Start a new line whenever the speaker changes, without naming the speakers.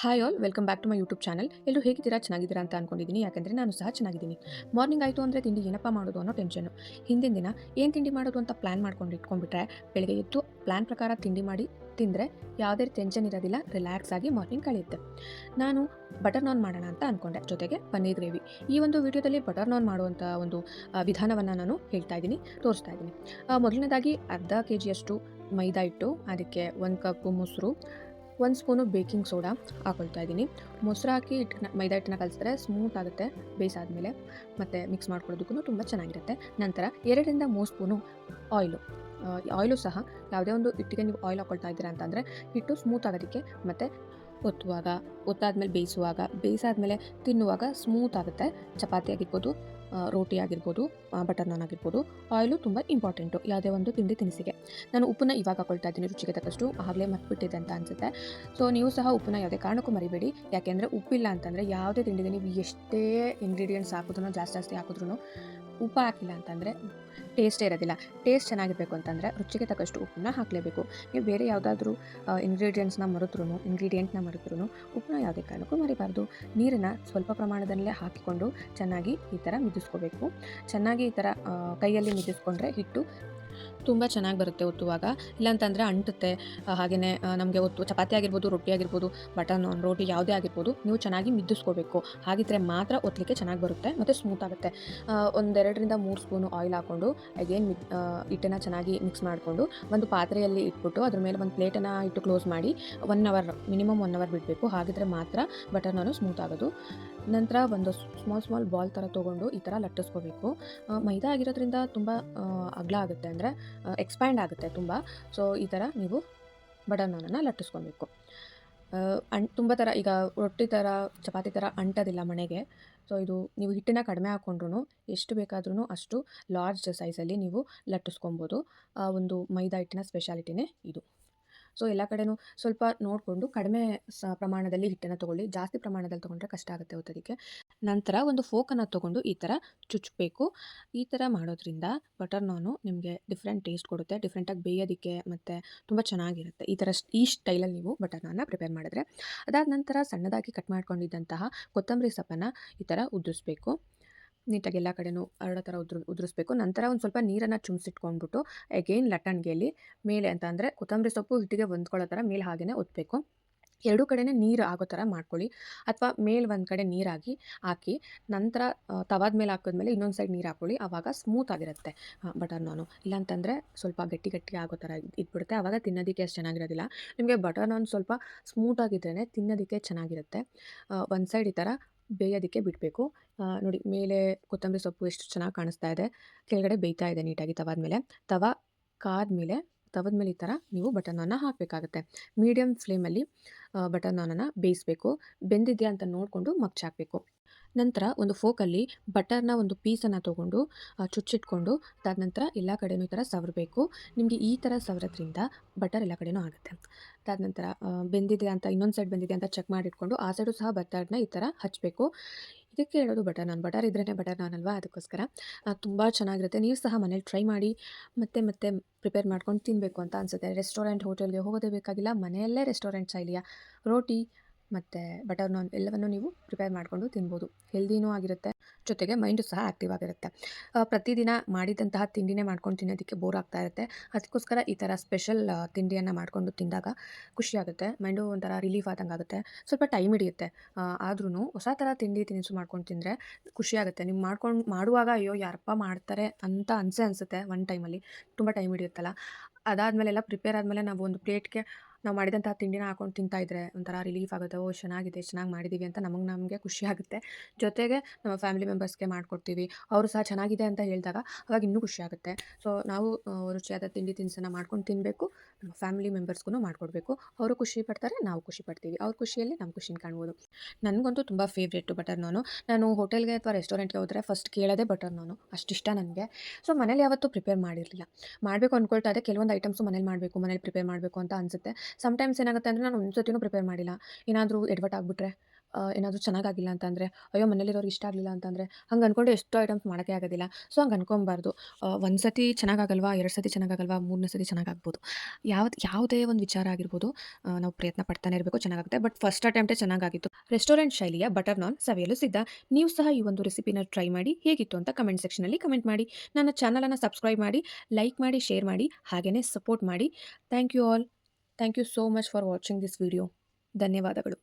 Hi all welcome back to my YouTube channel ಎಲ್ಲರೂ ಹೇಗಿದ್ದೀರಾ? ಚೆನ್ನಾಗಿದ್ದೀರಾ ಅಂತ ಅನ್ಕೊಂಡಿದ್ದೀನಿ ಯಾಕಂದರೆ ನಾನು ಸಹ ಚೆನ್ನಾಗಿದ್ದೀನಿ. ಮಾರ್ನಿಂಗ್ ಆಯಿತು ಅಂದರೆ ತಿಂಡಿ ಏನಪ್ಪ ಮಾಡೋದು ಅನ್ನೋ ಟೆನ್ಷನು ಹಿಂದಿನ ದಿನ ಏನು ತಿಂಡಿ ಮಾಡೋದು ಅಂತ ಪ್ಲ್ಯಾನ್ ಮಾಡ್ಕೊಂಡು ಇಟ್ಕೊಂಡ್ಬಿಟ್ರೆ, ಬೆಳಗ್ಗೆ ಎದ್ದು ಪ್ಲ್ಯಾನ್ ಪ್ರಕಾರ ತಿಂಡಿ ಮಾಡಿ ತಿಂದರೆ ಯಾವುದೇ ಟೆನ್ಷನ್ ಇರೋದಿಲ್ಲ ರಿಲ್ಯಾಕ್ಸ್ ಆಗಿ ಮಾರ್ನಿಂಗ್ ಕಳೆಯುತ್ತೆ. ನಾನು ಬಟರ್ ನಾನ್ ಮಾಡೋಣ ಅಂತ ಅಂದ್ಕೊಂಡೆ ಜೊತೆಗೆ ಪನ್ನೀರ್ ಗ್ರೇವಿ ಈ ಒಂದು ವಿಡಿಯೋದಲ್ಲಿ ಬಟರ್ ನಾನ್ ಮಾಡುವಂಥ ಒಂದು ವಿಧಾನವನ್ನು ನಾನು ಹೇಳ್ತಾ ಇದ್ದೀನಿ ತೋರಿಸ್ತಾ ಇದ್ದೀನಿ ಮೊದಲನೇದಾಗಿ ಅರ್ಧ ಕೆ ಜಿಯಷ್ಟು ಮೈದಾ ಹಿಟ್ಟು, ಅದಕ್ಕೆ ಒಂದು ಕಪ್ಪು ಮೊಸರು ಒಂದು ಸ್ಪೂನು ಬೇಕಿಂಗ್ ಸೋಡಾ ಹಾಕೊಳ್ತಾ ಇದ್ದೀನಿ. ಮೊಸರು ಹಾಕಿ ಹಿಟ್ಟನ್ನ ಮೈದಾ ಹಿಟ್ಟನ್ನ ಕಲಿಸಿದ್ರೆ ಸ್ಮೂತ್ ಆಗುತ್ತೆ ಬೇಯಿಸಾದಮೇಲೆ ಮತ್ತು ಮಿಕ್ಸ್ ಮಾಡ್ಕೊಳ್ಳೋದಕ್ಕೂ ತುಂಬ ಚೆನ್ನಾಗಿರುತ್ತೆ. ನಂತರ ಎರಡರಿಂದ ಮೂರು ಸ್ಪೂನು ಆಯಿಲು ಆಯಿಲು ಸಹ ಯಾವುದೇ ಒಂದು ಹಿಟ್ಟಿಗೆ ನೀವು ಆಯಿಲ್ ಹಾಕೊಳ್ತಾ ಇದ್ದೀರಾ ಅಂತಂದರೆ ಹಿಟ್ಟು ಸ್ಮೂತ್ ಆಗೋದಕ್ಕೆ ಮತ್ತು ಒತ್ತುವಾಗ, ಒತ್ತಾದ್ಮೇಲೆ ಬೇಯಿಸುವಾಗ, ಬೇಯಿಸಾದ್ಮೇಲೆ ತಿನ್ನುವಾಗ ಸ್ಮೂತ್ ಆಗುತ್ತೆ. ಚಪಾತಿ ಆಗಿರ್ಬೋದು ರೋಟಿ ಆಗಿರ್ಬೋದು ಬಟರ್ ನಾನ್ ಆಗಿರ್ಬೋದು ಆಯಿಲು ತುಂಬ ಇಂಪಾರ್ಟೆಂಟು ಯಾವುದೇ ಒಂದು ತಿಂಡಿ ತಿನಿಸಿಗೆ. ನಾನು ಉಪ್ಪನ್ನ ಇವಾಗ ಕೊಳ್ತಾ ಇದ್ದೀನಿ, ರುಚಿಗೆ ತಕ್ಕಷ್ಟು. ಆಗಲೇ ಮರ್ತ್ಬಿಟ್ಟಿದೆ ಅಂತ ಅನಿಸುತ್ತೆ. ಸೊ ನೀವು ಸಹ ಉಪ್ಪನ್ನ ಯಾವುದೇ ಕಾರಣಕ್ಕೂ ಮರಿಬೇಡಿ. ಯಾಕೆಂದರೆ ಉಪ್ಪಿಲ್ಲ ಅಂತಂದರೆ ಯಾವುದೇ ತಿಂಡಿಗೆ ನೀವು ಎಷ್ಟೇ ಇಂಗ್ರೀಡಿಯೆಂಟ್ಸ್ ಹಾಕಿದ್ರು ಜಾಸ್ತಿ ಜಾಸ್ತಿ ಹಾಕಿದ್ರು ಉಪ್ಪು ಹಾಕಿಲ್ಲ ಅಂತಂದರೆ ಟೇಸ್ಟೇ ಇರೋದಿಲ್ಲ. ಟೇಸ್ಟ್ ಚೆನ್ನಾಗಿರಬೇಕು ಅಂತಂದರೆ ರುಚಿಗೆ ತಕ್ಕಷ್ಟು ಉಪ್ಪನ್ನ ಹಾಕಲೇಬೇಕು. ನೀವು ಬೇರೆ ಯಾವುದಾದ್ರೂ ಇಂಗ್ರೀಡಿಯೆಂಟ್ಸ್ನ ಮರೆತ್ರೂ ಇಂಗ್ರೀಡಿಯೆಂಟ್ನ ಮರೆತ್ರೂ ಉಪ್ಪನ್ನ ಯಾವುದೇ ಕಾರಣಕ್ಕೂ ಮರಿಬಾರ್ದು. ನೀರನ್ನು ಸ್ವಲ್ಪ ಪ್ರಮಾಣದಲ್ಲೇ ಹಾಕಿಕೊಂಡು ಚೆನ್ನಾಗಿ ಈ ಥರ ಮಿದಿಸ್ಕೋಬೇಕು. ಚೆನ್ನಾಗಿ ಈ ಥರ ಕೈಯಲ್ಲಿ ಮಿದಿಸ್ಕೊಂಡ್ರೆ ಹಿಟ್ಟು ತುಂಬ ಚೆನ್ನಾಗಿ ಬರುತ್ತೆ ಒತ್ತುವಾಗ. ಇಲ್ಲಾಂತಂದರೆ ಅಂಟುತ್ತೆ. ಹಾಗೆಯೇ ನಮಗೆ ಒತ್ತು, ಚಪಾತಿ ಆಗಿರ್ಬೋದು, ರೊಟ್ಟಿ ಆಗಿರ್ಬೋದು, ಬಟನ್, ರೋಟಿ ಯಾವುದೇ ಆಗಿರ್ಬೋದು, ನೀವು ಚೆನ್ನಾಗಿ ಮಿದ್ದಿಸ್ಕೋಬೇಕು. ಹಾಗಿದ್ರೆ ಮಾತ್ರ ಒತ್ತಲಿಕ್ಕೆ ಚೆನ್ನಾಗಿ ಬರುತ್ತೆ ಮತ್ತು ಸ್ಮೂತ್ ಆಗುತ್ತೆ. ಒಂದೆರಡರಿಂದ ಮೂರು ಸ್ಪೂನು ಆಯಿಲ್ ಹಾಕ್ಕೊಂಡು ಅಗೇನ್ ಮಿ ಹಿಟ್ಟನ್ನು ಚೆನ್ನಾಗಿ ಮಿಕ್ಸ್ ಮಾಡಿಕೊಂಡು, ಒಂದು ಪಾತ್ರೆಯಲ್ಲಿ ಇಟ್ಬಿಟ್ಟು, ಅದ್ರ ಮೇಲೆ ಒಂದು ಪ್ಲೇಟನ್ನು ಇಟ್ಟು ಕ್ಲೋಸ್ ಮಾಡಿ one hour minimum one hour ಬಿಡಬೇಕು. ಹಾಗಿದ್ರೆ ಮಾತ್ರ ಬಟರ್ ನಾನು ಸ್ಮೂತ್ ಆಗೋದು. ನಂತರ ಒಂದು ಸ್ಮಾಲ್ ಸ್ಮಾಲ್ ಬಾಲ್ ಥರ ತೊಗೊಂಡು ಈ ಥರ ಲಟ್ಟಿಸ್ಕೋಬೇಕು. ಮೈದಾ ಆಗಿರೋದ್ರಿಂದ ತುಂಬ ಅಗಲ ಆಗುತ್ತೆ. ಅಂದರೆ ಎಕ್ಸ್ಪ್ಯಾಂಡ್ ಆಗುತ್ತೆ ತುಂಬ. ಸೊ ಈ ಥರ ನೀವು ಬಟರ್ ನಾನನ್ನು ಲಟ್ಟಿಸ್ಕೊಬೇಕು ಅಂಟ್ ತುಂಬ ಥರ ಈಗ ರೊಟ್ಟಿ ಥರ ಚಪಾತಿ ಥರ ಅಂಟೋದಿಲ್ಲ ಮನೆಗೆ. ಸೊ ಇದು ನೀವು ಹಿಟ್ಟಿನ ಕಡಿಮೆ ಹಾಕ್ಕೊಂಡ್ರು ಎಷ್ಟು ಬೇಕಾದ್ರೂ ಅಷ್ಟು ಲಾರ್ಜ್ ಸೈಜಲ್ಲಿ ನೀವು ಲಟ್ಟಿಸ್ಕೊಬೋದು. ಒಂದು ಮೈದಾ ಹಿಟ್ಟಿನ ಸ್ಪೆಷಾಲಿಟಿನೇ ಇದು. ಸೊ ಎಲ್ಲ ಕಡೆನೂ ಸ್ವಲ್ಪ ನೋಡಿಕೊಂಡು ಕಡಿಮೆ ಸ ಪ್ರಮಾಣದಲ್ಲಿ ಹಿಟ್ಟನ್ನು ತೊಗೊಳ್ಳಿ. ಜಾಸ್ತಿ ಪ್ರಮಾಣದಲ್ಲಿ ತೊಗೊಂಡ್ರೆ ಕಷ್ಟ ಆಗುತ್ತೆ ಓದೋದಕ್ಕೆ ನಂತರ ಒಂದು ಫೋಕನ್ನು ತೊಗೊಂಡು ಈ ಥರ ಚುಚ್ಚಬೇಕು ಈ ಥರ ಮಾಡೋದ್ರಿಂದ ಬಟರ್ ನಾನು ನಿಮಗೆ ಡಿಫ್ರೆಂಟ್ ಟೇಸ್ಟ್ ಕೊಡುತ್ತೆ. ಡಿಫ್ರೆಂಟಾಗಿ ಬೇಯೋದಕ್ಕೆ ಮತ್ತು ತುಂಬ ಚೆನ್ನಾಗಿರುತ್ತೆ. ಈ ಥರ ಈ ಸ್ಟೈಲಲ್ಲಿ ನೀವು ಬಟರ್ ನಾನ್ನ ಪ್ರಿಪೇರ್ ಮಾಡಿದ್ರೆ. ಅದಾದ ನಂತರ ಸಣ್ಣದಾಗಿ ಕಟ್ ಮಾಡ್ಕೊಂಡಿದ್ದಂತಹ ಕೊತ್ತಂಬರಿ ಸೊಪ್ಪನ್ನು ಈ ಥರ ಉದುರಿಸ್ಬೇಕು ನೀಟಾಗಿ ಎಲ್ಲ ಕಡೆನೂ ಹರಡೋ ಥರ ಉದುರು, ಉದುರಿಸ್ಬೇಕು. ನಂತರ ಒಂದು ಸ್ವಲ್ಪ ನೀರನ್ನು ಚುಮ್ಸಿಟ್ಕೊಂಡ್ಬಿಟ್ಟು ಎಗೇನ್ ಲಟ್ಟಣಿಗೆಯಲ್ಲಿ ಮೇಲೆ ಅಂತ ಅಂದರೆ ಕೊತ್ತಂಬರಿ ಸೊಪ್ಪು ಹಿಟ್ಟಿಗೆ ಹೊಂದ್ಕೊಳ್ಳೋ ಥರ ಮೇಲೆ ಹಾಗೆಯೇ ಒತ್ತಬೇಕು ಎರಡೂ ಕಡೆನೇ ನೀರು ಆಗೋ ಥರ ಮಾಡ್ಕೊಳ್ಳಿ. ಅಥವಾ ಮೇಲೆ ಒಂದು ಕಡೆ ನೀರಾಗಿ ಹಾಕಿ, ನಂತರ ತವಾದ ಮೇಲೆ ಹಾಕಿದ್ಮೇಲೆ ಇನ್ನೊಂದು ಸೈಡ್ ನೀರು ಹಾಕ್ಕೊಳ್ಳಿ ಆವಾಗ ಸ್ಮೂತ್ ಆಗಿರುತ್ತೆ ಬಟರ್ ನಾನು ಇಲ್ಲಾಂತಂದರೆ ಸ್ವಲ್ಪ ಗಟ್ಟಿ ಗಟ್ಟಿ ಆಗೋ ಥರ ಇದ್- ಇದ್ಬಿಡುತ್ತೆ. ಆವಾಗ ತಿನ್ನೋದಕ್ಕೆ ಅಷ್ಟು ಚೆನ್ನಾಗಿರೋದಿಲ್ಲ. ನಿಮಗೆ ಬಟರ್ ನಾನ್ ಸ್ವಲ್ಪ ಸ್ಮೂತ್ ಆಗಿದ್ರೇ ತಿನ್ನೋದಕ್ಕೆ ಚೆನ್ನಾಗಿರುತ್ತೆ. ಒಂದು ಸೈಡ್ ಈ ಥರ ಬೇಯೋದಕ್ಕೆ ಬಿಡಬೇಕು. ನೋಡಿ, ಮೇಲೆ ಕೊತ್ತಂಬರಿ ಸೊಪ್ಪು ಎಷ್ಟು ಚೆನ್ನಾಗಿ ಕಾಣಿಸ್ತಾ ಇದೆ. ಕೆಳಗಡೆ ಬೇಯ್ತಾ ಇದೆ ನೀಟಾಗಿ ತವಾದ ಮೇಲೆ. ತವ ಕಾದ್ಮೇಲೆ, ತವದ ಮೇಲೆ ಈ ಥರ ನೀವು ಬಟರ್ ನಾನ್ನ ಹಾಕಬೇಕಾಗುತ್ತೆ. ಮೀಡಿಯಮ್ ಫ್ಲೇಮಲ್ಲಿ ಬಟರ್ ನಾನನ್ನು ಬೇಯಿಸಬೇಕು. ಬೆಂದಿದೆಯಾ ಅಂತ ನೋಡಿಕೊಂಡು ಮಗ್ಚಾಕಬೇಕು. ನಂತರ ಒಂದು ಫೋಕಲ್ಲಿ ಬಟರ್ನ ಒಂದು ಪೀಸನ್ನು ತೊಗೊಂಡು ಚುಚ್ಚಿಟ್ಕೊಂಡು ಅದಾದ ಎಲ್ಲ ಕಡೆಯೂ ಈ ಥರ ಸವರಬೇಕು. ನಿಮಗೆ ಈ ಥರ ಸವರೋದ್ರಿಂದ ಬಟರ್ ಎಲ್ಲ ಕಡೆಯೂ ಆಗುತ್ತೆ. ಅದಾದ ನಂತರ ಬೆಂದಿದೆ ಅಂತ, ಇನ್ನೊಂದು ಸೈಡ್ ಬೆಂದಿದೆ ಅಂತ ಚೆಕ್ ಮಾಡಿಟ್ಕೊಂಡು ಆ ಸೈಡು ಸಹ ಬಟರ್ನ ಈ ಥರ ಹಚ್ಚಬೇಕು ಇದಕ್ಕೆ ಹೇಳೋದು ಬಟರ್ ನಾನು, ಬಟರ್ ಇದ್ರೇ ಬಟರ್ ನಾನು ಅಲ್ವಾ ಅದಕ್ಕೋಸ್ಕರ ತುಂಬ ಚೆನ್ನಾಗಿರುತ್ತೆ. ನೀವು ಸಹ ಮನೇಲಿ ಟ್ರೈ ಮಾಡಿ, ಮತ್ತೆ ಮತ್ತೆ ಪ್ರಿಪೇರ್ ಮಾಡ್ಕೊಂಡು ತಿನ್ನಬೇಕು ಅಂತ ಅನಿಸುತ್ತೆ. ರೆಸ್ಟೋರೆಂಟ್, ಹೋಟೆಲ್ಗೆ ಹೋಗೋದೇ ಬೇಕಾಗಿಲ್ಲ. ಮನೆಯಲ್ಲೇ ರೆಸ್ಟೋರೆಂಟ್ ಶೈಲಿಯ ರೋಟಿ ಮತ್ತು ಬಟರ್ ನಾನ್ ಎಲ್ಲವನ್ನು ನೀವು ಪ್ರಿಪೇರ್ ಮಾಡಿಕೊಂಡು ತಿನ್ಬೋದು. ಹೆಲ್ದಿನೂ ಆಗಿರುತ್ತೆ, ಜೊತೆಗೆ ಮೈಂಡು ಸಹ ಆ್ಯಕ್ಟಿವ್ ಆಗಿರುತ್ತೆ. ಪ್ರತಿದಿನ ಮಾಡಿದಂತಹ ತಿಂಡಿನೇ ಮಾಡ್ಕೊಂಡು ತಿನ್ನೋದಕ್ಕೆ ಬೋರ್ ಆಗ್ತಾ ಇರುತ್ತೆ. ಅದಕ್ಕೋಸ್ಕರ ಈ ಥರ ಸ್ಪೆಷಲ್ ತಿಂಡಿಯನ್ನು ಮಾಡಿಕೊಂಡು ತಿಂದಾಗ ಖುಷಿಯಾಗುತ್ತೆ ಮೈಂಡು ಒಂಥರ ರಿಲೀಫ್ ಆದಂಗೆ ಆಗುತ್ತೆ. ಸ್ವಲ್ಪ ಟೈಮ್ ಹಿಡಿಯುತ್ತೆ. ಆದ್ರೂ ಹೊಸ ಥರ ತಿಂಡಿ ತಿನಿಸು ಮಾಡ್ಕೊಂಡು ತಿಂದರೆ ಖುಷಿಯಾಗುತ್ತೆ ನೀವು ಮಾಡ್ಕೊಂಡು, ಮಾಡುವಾಗ ಅಯ್ಯೋ ಯಾರಪ್ಪ ಮಾಡ್ತಾರೆ ಅಂತ ಅನಿಸೆ ಅನಿಸುತ್ತೆ ಒನ್ ಟೈಮಲ್ಲಿ ತುಂಬ ಟೈಮ್ ಹಿಡಿಯುತ್ತಲ್ಲ. ಅದಾದಮೇಲೆಲ್ಲ ಪ್ರಿಪೇರ್ ಆದಮೇಲೆ ನಾವು ಒಂದು ಪ್ಲೇಟ್ಗೆ ನಾವು ಮಾಡಿದಂಥ ತಿಂಡಿನ ಹಾಕೊಂಡು ತಿಂತಾ ಇದ್ರೆ ಒಂಥರ ರಿಲೀಫ್ ಆಗುತ್ತೆ. ಓ, ಚೆನ್ನಾಗಿದೆ, ಚೆನ್ನಾಗಿ ಮಾಡಿದೀವಿ ಅಂತ ನಮಗೆ ನಮಗೆ ಖುಷಿ ಆಗುತ್ತೆ. ಜೊತೆಗೆ ನಮ್ಮ ಫ್ಯಾಮಿಲಿ ಮೆಂಬರ್ಸ್ಗೆ ಮಾಡಿಕೊಡ್ತೀವಿ. ಅವರು ಸಹ ಚೆನ್ನಾಗಿದೆ ಅಂತ ಹೇಳಿದಾಗ ಅವಾಗ ಇನ್ನೂ ಖುಷಿ ಆಗುತ್ತೆ. ಸೊ ನಾವು ರುಚಿಯಾದ ತಿಂಡಿ ತಿನಿಸನ್ನು ಮಾಡ್ಕೊಂಡು ತಿನ್ನಬೇಕು ಫ್ಯಾಮಿಲಿ ಮೆಂಬರ್ಸ್ಗೂ ಮಾಡಿಕೊಡ್ಬೇಕು. ಅವರು ಖುಷಿ ಪಡ್ತಾರೆ, ನಾವು ಖುಷಿ ಪಡ್ತೀವಿ. ಅವ್ರ ಖುಷಿಯಲ್ಲಿ ನಮ್ಮ ಖುಷಿನ ಕಾಣ್ಬೋದು. ನನಗಂತೂ ತುಂಬ ಫೇವ್ರೇಟು ಬಟರ್ ನಾನು. ನಾನು ಹೋಟೆಲ್ಗೆ ಅಥವಾ ರೆಸ್ಟೋರೆಂಟ್ಗೆ ಹೋದರೆ ಫಸ್ಟ್ ಕೇಳೋದೇ ಬಟರ್ ನಾನು. ಅಷ್ಟಿಷ್ಟ ನನಗೆ. ಸೊ ಮನೇಲಿ ಯಾವತ್ತೂ ಪ್ರಿಪೇರ್ ಮಾಡಿರಲಿಲ್ಲ. ಮಾಡಬೇಕು ಅಂದ್ಕೊಳ್ತಾ ಇದೆ ಕೆಲವೊಂದು ಐಟಮ್ಸು ಮನೇಲಿ ಮಾಡಬೇಕು, ಮನೇಲಿ ಪ್ರಿಪೇರ್ ಮಾಡಬೇಕು ಅಂತ ಅನಿಸುತ್ತೆ. ಸಮಟೈಮ್ಸ್ ಏನಾಗುತ್ತೆ ಅಂದರೆ ನಾನು ಒಂದು ಸತಿನೂ ಪ್ರಿಪೇರ್ ಮಾಡಿಲ್ಲ. ಏನಾದರೂ ಎಡ್ವಟ್ ಆಗಿಬಿಟ್ರೆ ಏನಾದರೂ ಚೆನ್ನಾಗಾಗಿಲ್ಲ ಅಂತಂದರೆ, ಅಯ್ಯೋ ಮನೇಲಿರೋರಿಗೆ ಇಷ್ಟ ಆಗಲಿಲ್ಲ ಅಂತಂದರೆ, ಹಂಗೆ ಅಂದ್ಕೊಂಡು ಎಷ್ಟೋ ಐಟಮ್ಸ್ ಮಾಡೋಕ್ಕೆ ಆಗೋದಿಲ್ಲ. ಸೊ ಹಂಗೆ ಅನ್ಕೊಬಾರ್ದು. ಒಂದು ಸತಿ ಚೆನ್ನಾಗಾಗಲ್ವಾ, ಎರಡು ಸತಿ ಚೆನ್ನಾಗಾಗಲ್ವಾ, ಮೂರನೇ ಸತಿ ಚೆನ್ನಾಗಾಗ್ಬೋದು. ಯಾವ್ದು, ಯಾವುದೇ ಒಂದು ವಿಚಾರ ಆಗಿರ್ಬೋದು ನಾವು ಪ್ರಯತ್ನ ಪಡ್ತಾನೆ ಇರಬೇಕು ಚೆನ್ನಾಗುತ್ತೆ ಬಟ್ ಫಸ್ಟ್ ಅಟೆಂಪ್ಟೇ ಚೆನ್ನಾಗಾಗಿತ್ತು. ರೆಸ್ಟೋರೆಂಟ್ ಶೈಲಿಯ ಬಟರ್ ನಾನ್ ಸವಿಯಲು ಸಿದ್ಧ. ನೀವು ಸಹ ಈ ಒಂದು ರೆಸಿಪಿನ ಟ್ರೈ ಮಾಡಿ, ಹೇಗಿತ್ತು ಅಂತ ಕಮೆಂಟ್ ಸೆಕ್ಷನಲ್ಲಿ ಕಮೆಂಟ್ ಮಾಡಿ. ನನ್ನ ಚಾನಲನ್ನು ಸಬ್ಸ್ಕ್ರೈಬ್ ಮಾಡಿ ಲೈಕ್ ಮಾಡಿ ಶೇರ್ ಮಾಡಿ ಹಾಗೆಯೇ ಸಪೋರ್ಟ್ ಮಾಡಿ. Thank you all thank you so much for watching this video ಧನ್ಯವಾದಗಳು.